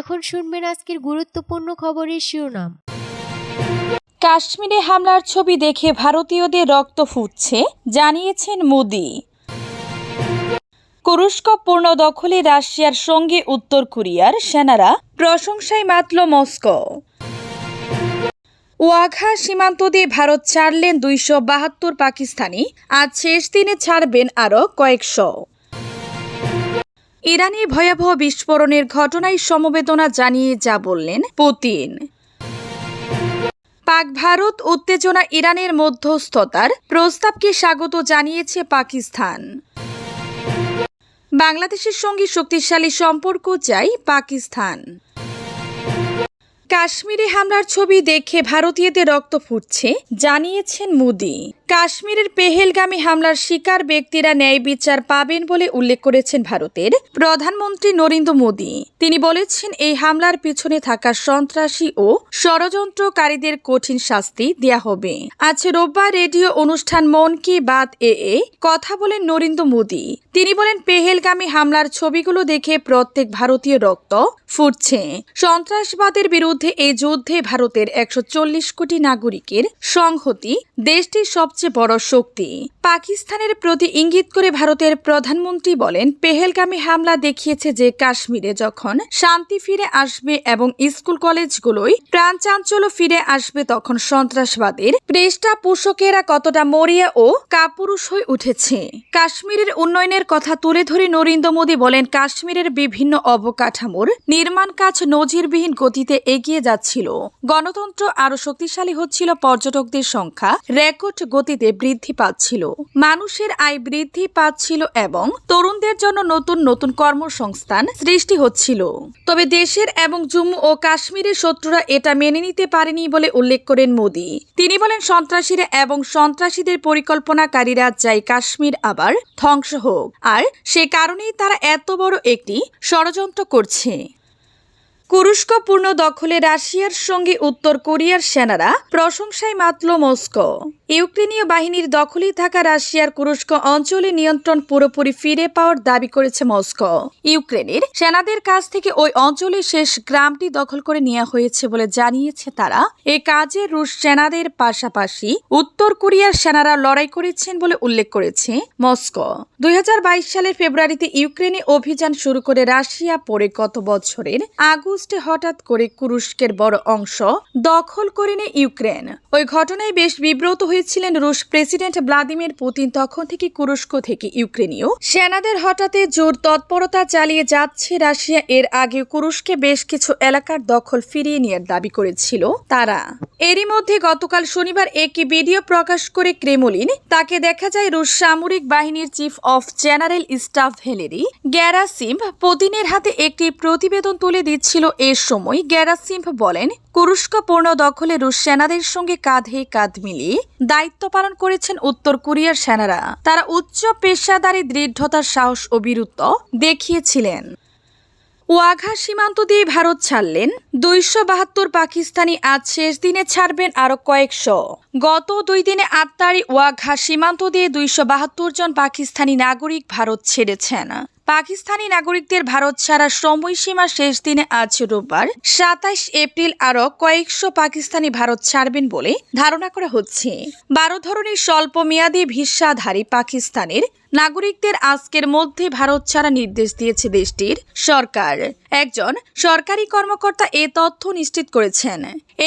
এখন শুনবেন আজকের গুরুত্বপূর্ণ খবরের শিরোনাম। কাশ্মীরে হামলার ছবি দেখে ভারতীয়দের রক্ত ফুটছে জানিয়েছেন মোদি। কুরস্ক পূর্ণ দখলে রাশিয়ার সঙ্গে উত্তর কোরিয়ার সেনারা প্রশংসায় মাতল মস্কো। ওয়াঘা সীমান্ত দিয়ে ভারত ছাড়লেন দুইশো বাহাত্তর পাকিস্তানি, আজ শেষ দিনে ছাড়বেন আরও কয়েকশো। ইরানে ভয়াবহ বিস্ফোরণের ঘটনায় সমবেদনা জানিয়ে যা বললেন পুতিন। পাক ভারত উত্তেজনা ইরানের মধ্যস্থতার প্রস্তাবকে স্বাগত জানিয়েছে পাকিস্তান। বাংলাদেশের সঙ্গে শক্তিশালী সম্পর্ক চাই পাকিস্তান। কাশ্মীরে হামলার ছবি দেখে ভারতীয়দের রক্ত ফুটছে, জানিয়েছেন মোদি। কাশ্মীরের পেহেলগামী হামলার শিকার ব্যক্তিরা ন্যায় বিচার পাবেন বলে উল্লেখ করেছেন ভারতের প্রধানমন্ত্রী নরেন্দ্র মোদী। তিনি বলেছেন, এই হামলার পিছনে থাকা সন্ত্রাসী ও ষড়যন্ত্রকারীদের কঠিন শাস্তি দেয়া হবে। আজ রোববার রেডিও অনুষ্ঠান মন কি বাত এ এ কথা বলেন নরেন্দ্র মোদী। তিনি বলেন, পেহেলগামী হামলার ছবিগুলো দেখে প্রত্যেক ভারতীয় রক্ত ফুটছে। সন্ত্রাসবাদের বিরুদ্ধে এই যুদ্ধে ভারতের একশো চল্লিশ কোটি নাগরিকের সংহতি, দেশটির সবচেয়ে বড় শক্তি। পাকিস্তানের প্রতি ইঙ্গিত করে ভারতের প্রধানমন্ত্রী বলেন, পেহেলগামী হামলা দেখিয়েছে যে কাশ্মীরে যখন শান্তি ফিরে আসবে এবং স্কুল কলেজগুলোই প্রাণ চাঞ্চল্য ফিরে আসবে তখন সন্ত্রাসবাদের পৃষ্ঠপোষকেরা কতটা মরিয়া ও কাপুরুষ হয়ে উঠেছে। কাশ্মীরের উন্নয়নের কথা তুলে ধরে নরেন্দ্র মোদী বলেন, কাশ্মীরের বিভিন্ন অবকাঠামোর নির্মাণ কাজ নজিরবিহীন গতিতে এগিয়ে যাচ্ছিল। গণতন্ত্র আরও শক্তিশালী হচ্ছিল, পর্যটকদের সংখ্যা রেকর্ড গতিতে বৃদ্ধি পাচ্ছিল। মানুষের আয় বৃদ্ধি পাচ্ছিল এবং তরুণদের জন্য নতুন নতুন কর্মসংস্থান সৃষ্টি হচ্ছিল। তবে দেশের এবং জম্মু ও কাশ্মীরের শত্রুরা এটা মেনে নিতে পারেনি বলে উল্লেখ করেন মোদি। তিনি বলেন, সন্ত্রাসীরা এবং সন্ত্রাসীদের পরিকল্পনাকারীরা চাই কাশ্মীর আবার ধ্বংস হোক। আর সে কারণেই তারা এত বড় একটি ষড়যন্ত্র করছে। কুরস্ক পূর্ণ দখলে রাশিয়ার সঙ্গে উত্তর কোরিয়ার সেনারা প্রশংসায় মাতল মস্কো। ইউক্রেনীয় বাহিনীর দখলেই থাকা রাশিয়ার কুরস্ক অঞ্চলে নিয়ন্ত্রণ পুরোপুরি ফিরে পাওয়ার দাবি করেছে মস্কো। ইউক্রেনের সেনাদের কাছ থেকে ওই অঞ্চলে শেষ গ্রামটি দখল করে নেওয়া হয়েছে বলে জানিয়েছে তারা। এ কাজে রুশ সেনাদের পাশাপাশি উত্তর কোরিয়ার সেনারা লড়াই করেছেন বলে উল্লেখ করেছে মস্কো। দুই হাজার বাইশ সালের ফেব্রুয়ারিতে ইউক্রেনে অভিযান শুরু করে রাশিয়া পরে গত বছরের আগস্টে হঠাৎ করে কুরস্কের বড় অংশ দখল করে নেয় ইউক্রেন। ওই ঘটনায় বেশ বিব্রত হয়েছিলেন রুশ প্রেসিডেন্ট ভ্লাদিমির পুতিন। তখন থেকে কুরস্ক থেকে ইউক্রেনীয় সেনাদের হঠাৎ জোর তৎপরতা চালিয়ে যাচ্ছে রাশিয়া। এর আগে কুরস্কে বেশ কিছু এলাকার দখল ফিরিয়ে নেওয়ার দাবি করেছিল তারা। এরই মধ্যে গতকাল শনিবার একটি ভিডিও প্রকাশ করে ক্রেমলিন, তাকে দেখা যায় রুশ সামরিক বাহিনীর chief of general staff Valery Gerasim, পুতিনের হাতে একটি প্রতিবেদন তুলে দিচ্ছিল এর সময় গ্যারাসিম বলেন কুরস্ক পূর্ণ দখলে রুশ সেনাদের সঙ্গে কাঁধে কাঁধ মিলিয়ে দায়িত্ব পালন করেছেন উত্তর কোরিয়ার সেনারা। তারা উচ্চ পেশাদারী দৃঢ়তার সাহস ও বীরত্ব দেখিয়েছিলেন। ওয়াঘা সীমান্ত দিয়ে ভারত ছাড়লেন, দুইশো বাহাত্তর পাকিস্তানি আজ শেষ দিনে ছাড়বেন আরও কয়েকশো। গত দুই দিনে আটতারি ওয়াঘা সীমান্ত দিয়ে দুইশো বাহাত্তর জন পাকিস্তানি নাগরিক ভারত ছেড়েছেন। পাকিস্তানি নাগরিকদের ভারত ছাড়া সময়সীমা শেষ দিনে আজ রোববার, সাতাইশ এপ্রিল আরও কয়েকশো পাকিস্তানি ভারত ছাড়বেন বলে ধারণা করা হচ্ছে। বারো ধরনের স্বল্প মেয়াদী ভিসাধারী পাকিস্তানের নাগরিকদের আজকের মধ্যে ভারত ছাড়া নির্দেশ দিয়েছে দেশটির সরকার। একজন সরকারি কর্মকর্তা এ তথ্য নিশ্চিত করেছেন।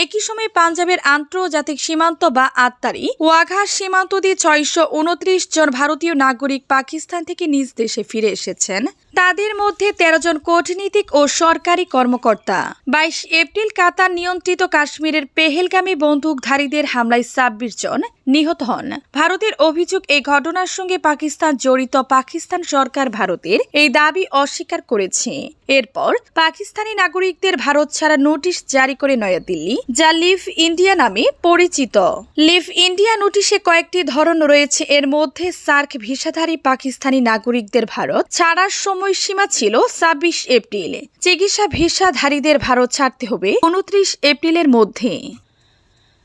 একই সময়ে পাঞ্জাবের আন্তর্জাতিক সীমান্ত বা আত্মারি ওয়াঘা সীমান্ত দিয়ে ছয়শো উনত্রিশ জন ভারতীয় নাগরিক পাকিস্তান থেকে নিজ দেশে ফিরে এসেছেন। তাদের মধ্যে তেরো জন কূটনীতিক ও সরকারি কর্মকর্তা। বাইশ এপ্রিল কাতার নিয়ন্ত্রিত কাশ্মীরের পেহেলগামী বন্দুকধারীদের হামলায় ছাব্বিশ জন নিহত হন। ভারতের অভিযোগ, এই ঘটনার সঙ্গে পাকিস্তান জড়িত পাকিস্তান সরকার ভারতের এই দাবি অস্বীকার করেছে। এরপর পাকিস্তানি নাগরিকদের ভারত ছাড়া নোটিশ জারি করে নয়াদিল্লি, যা লিভ ইন্ডিয়া নামে পরিচিত। লিভ ইন্ডিয়া নোটিশে কয়েকটি ধরন রয়েছে। এর মধ্যে সার্ক ভিসাধারী পাকিস্তানি নাগরিকদের ভারত ছাড়ার সময়সীমা ছিল ছাব্বিশ এপ্রিল। চিকিৎসা ভিসাধারীদের ভারত ছাড়তে হবে উনত্রিশ এপ্রিলের মধ্যে।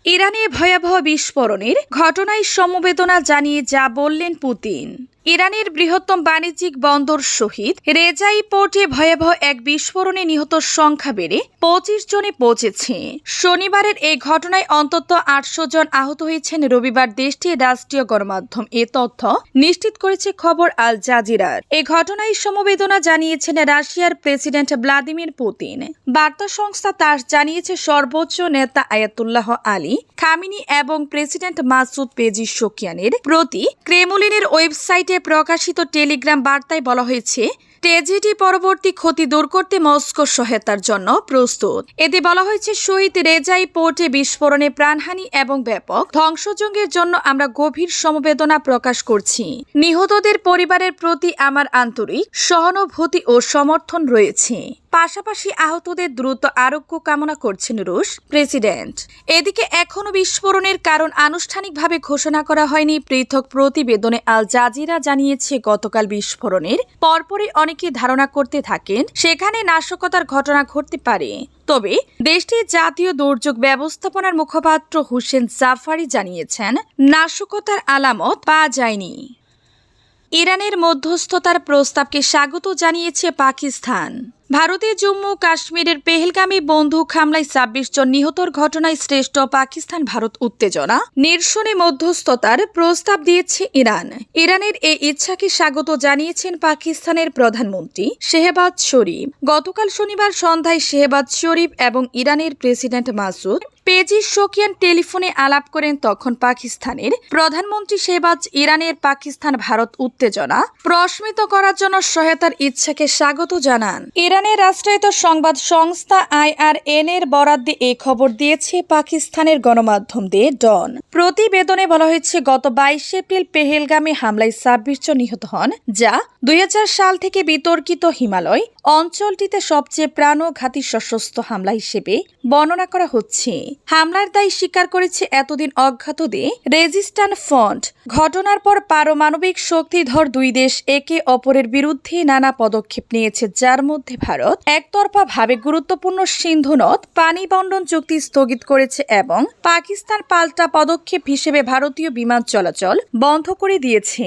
ইরানে ভয়াবহ বিস্ফোরণের ঘটনায় সমবেদনা জানিয়ে যা বললেন পুতিন। ইরানের বৃহত্তম বাণিজ্যিক বন্দর শহীদ রেজাই পোর্টে ভয়াবহ এক বিস্ফোরণে নিহত সংখ্যা বেড়ে পঁচিশ জনে পৌঁছেছে। শনিবারের এই ঘটনায় অন্তত আটশো জন আহত হয়েছেন। রবিবার দেশটির রাষ্ট্রীয় গণমাধ্যম এ তথ্য নিশ্চিত করেছে খবর আল জাজিরার। এ ঘটনায় সমবেদনা জানিয়েছেন রাশিয়ার প্রেসিডেন্ট ভ্লাদিমির পুতিন। বার্তা সংস্থা তার জানিয়েছে, সর্বোচ্চ নেতা আয়াতুল্লাহ আলী, খামিনি এবং প্রেসিডেন্ট মাসুদ পেজিশোকিয়ানের প্রতি ক্রেমলিনের ওয়েবসাইটে প্রকাশিত টেলিগ্রাম বার্তায় বলা হয়েছে, ট্রেজেডি পরবর্তী ক্ষতি দূর করতে মস্কো সহায়তার জন্য প্রস্তুত। এতে বলা হয়েছে, শহীদ রেজাই পোর্টে বিস্ফোরণে প্রাণহানি এবং ব্যাপক ধ্বংসযজ্ঞের জন্য আমরা গভীর সমবেদনা প্রকাশ করছি। নিহতদের পরিবারের প্রতি আমার আন্তরিক সহানুভূতি ও সমর্থন রয়েছে। পাশাপাশি আহতদের দ্রুত আরোগ্য কামনা করছেন রুশ প্রেসিডেন্ট। এদিকে এখনও বিস্ফোরণের কারণ আনুষ্ঠানিকভাবে ঘোষণা করা হয়নি পৃথক প্রতিবেদনে আল জাজিরা জানিয়েছে, গতকাল বিস্ফোরণের পরপরই অনেকে ধারণা করতে থাকেন সেখানে নাশকতার ঘটনা ঘটতে পারে। তবে দেশটির জাতীয় দুর্যোগ ব্যবস্থাপনার মুখপাত্র হুসেন জাফারি জানিয়েছেন, নাশকতার আলামত পাওয়া যায়নি। ইরানের মধ্যস্থতার প্রস্তাবকে স্বাগত জানিয়েছে পাকিস্তান। ভারতের জম্মু কাশ্মীরের পেহেলগামী বন্দুক হামলায় ছাব্বিশ জন নিহতর ঘটনায় শ্রেষ্ঠ পাকিস্তান ভারত উত্তেজনা। নিরসনে মধ্যস্থতার প্রস্তাব দিয়েছে ইরান। ইরানের এই ইচ্ছাকে স্বাগত জানিয়েছেন পাকিস্তানের প্রধানমন্ত্রী শেহবাজ শরীফ। গতকাল শনিবার সন্ধ্যায় শেহবাজ শরীফ এবং ইরানের প্রেসিডেন্ট মাসুদ পেজি শোকিয়ান টেলিফোনে আলাপ করেন তখন পাকিস্তানের প্রধানমন্ত্রী শেহবাজ, ইরানের পাকিস্তান, ভারত উত্তেজনা প্রশমিত করার জন্য সহায়তার ইচ্ছাকে স্বাগত জানান। ইরানের রাষ্ট্রায়ত্ত সংবাদ সংস্থা আইআরএন এর বরাদ্দে এই খবর দিয়েছে পাকিস্তানের গণমাধ্যম দিয়ে ডন। প্রতিবেদনে বলা হয়েছে, গত বাইশ এপ্রিল পেহেলগামে হামলায় ছাব্বিশ জন নিহত হন, যা দুই হাজার সাল থেকে বিতর্কিত হিমালয় অঞ্চলটিতে সবচেয়ে প্রাণঘাতী সশস্ত্র হামলা হিসেবে বর্ণনা করা হচ্ছে। হামলার দায় স্বীকার করেছে এতদিন অজ্ঞাতদের রেজিস্ট্যান্ট ফ্রন্ট। ঘটনার পর পারমাণবিক শক্তিধর দুই দেশ একে অপরের বিরুদ্ধে নানা পদক্ষেপ নিয়েছে, যার মধ্যে ভারত একতরফা ভাবে গুরুত্বপূর্ণ সিন্ধু নদ, পানি বন্টন চুক্তি স্থগিত করেছে এবং পাকিস্তান পাল্টা পদক্ষেপ হিসেবে ভারতীয় বিমান চলাচল বন্ধ করে দিয়েছে।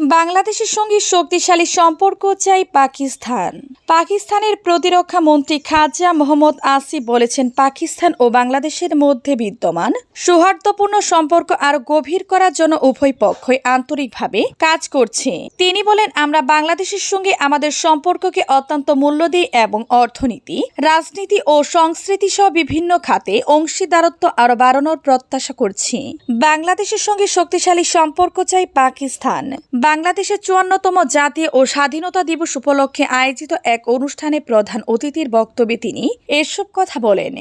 বাংলাদেশের সঙ্গে শক্তিশালী সম্পর্ক চাই পাকিস্তান। পাকিস্তানের প্রতিরক্ষা মন্ত্রী খাজা মোহাম্মদ আসিফ বলেছেন, পাকিস্তান ও বাংলাদেশের মধ্যে বিদ্যমান, সৌহার্দ্যপূর্ণ সম্পর্ক আরও গভীর করার জন্য উভয় পক্ষই আন্তরিকভাবে কাজ করছে। তিনি বলেন, আমরা বাংলাদেশের সঙ্গে আমাদের সম্পর্ককে অত্যন্ত মূল্য দিই এবং অর্থনীতি, রাজনীতি ও সংস্কৃতি সহ বিভিন্ন খাতে অংশীদারত্ব আরও বাড়ানোর প্রত্যাশা করছি। বাংলাদেশের সঙ্গে শক্তিশালী সম্পর্ক চাই পাকিস্তান। বাংলাদেশের চুয়ান্নতম জাতীয় ও স্বাধীনতা দিবস উপলক্ষে আয়োজিত এক অনুষ্ঠানে প্রধান অতিথির বক্তব্যে তিনি এসব কথা বলেন।